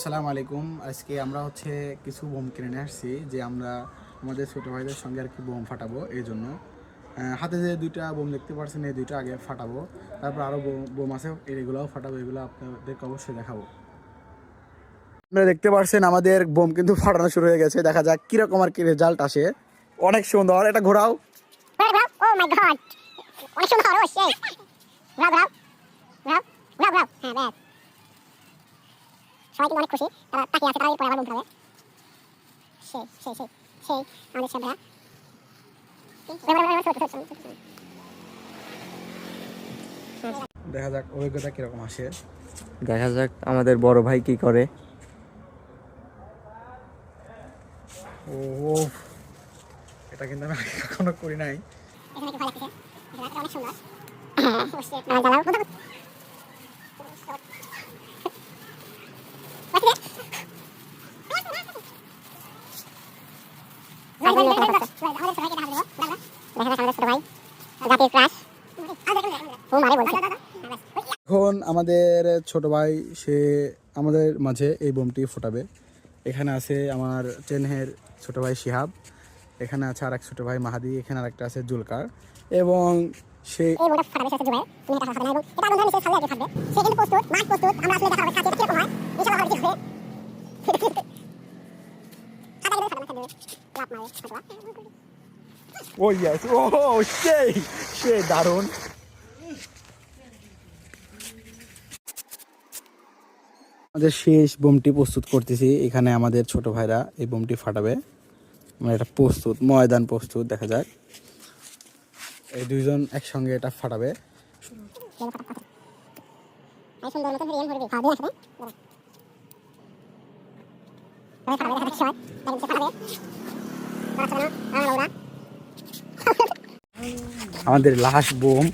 আসসালামু আলাইকুম। আজকে আমরা হচ্ছে কিছু বোম কিনে নিয়ে আসছি যে আমরা আমাদের ছোটো ভাইদের সঙ্গে আর কি বোম ফাটাবো এই জন্য। হাতে যে দুইটা বোম দেখতে পাচ্ছেন এই দুইটা আগে ফাটাবো। তারপর আরও বোম আছে, এগুলোও ফাটাবো, এগুলো আপনাদেরকে অবশ্যই দেখাবো। আপনারা দেখতে পাচ্ছেন আমাদের বোম কিন্তু ফাটানো শুরু হয়ে গেছে। দেখা যাক কীরকম আর কি রেজাল্ট আসে। অনেক সুন্দর, এটা ঘোরাও। সুন্দর ও সেই ঘোরাও ঘোরাও ঘোরাও ঘোরাও ঘোরাও হ্যাঁ ব্যাস সবাই কিন্তু অনেক খুশি। তারা তাকিয়ে আছে তারা পরে আবার বলতে হবে। সেই সেই সেই সেই আমাদের সেবরা দেখা যাক অভিজ্ঞতা কীরকম আসে। দেখা যাক আমাদের বড় ভাই কি করে। ও এটা কিন্তু আমি কখনো করি নাই। এখানে কি ভালো লাগছে। অনেক সুন্দর। এখন আমাদের ছোট ভাই সে আমাদের মাঝে এই বোমটি ফোটাবে। এখানে আছে আমার চেনহের ছোট ভাই শিহাব এখানে আছে আর এক ছোট ভাই মাহাদি এখানে আর একটা আছে জুলকার। এবং সে এই মোটা ফাটাবে সেটা জুবাই তুমি এটা ফাটাবে না এবং এটা আগুন ধরে নিচে ছাড়লে আগে ফাটবে সে কিন্তু প্রস্তুত মাছ প্রস্তুত। আমরা আসলে দেখা হবে খাচ্ছি এটা কীরকম হয় ইনশাআল্লাহ হবে কি হবে আদা গেলে ফাটানো থাকবে লাভ মারে ফাটবা ও ইয়েস ও সেই সে দারুণ আমাদের শেষ বোমটি প্রস্তুত করতেছি। এখানে আমাদের ছোট ভাইরা এই বোমটি ফাটাবে। মানে এটা প্রস্তুত ময়দান প্রস্তুত দেখা যাক। এই দুইজন একসঙ্গে এটা ফাটাবে। আমাদের লাস্ট বোম।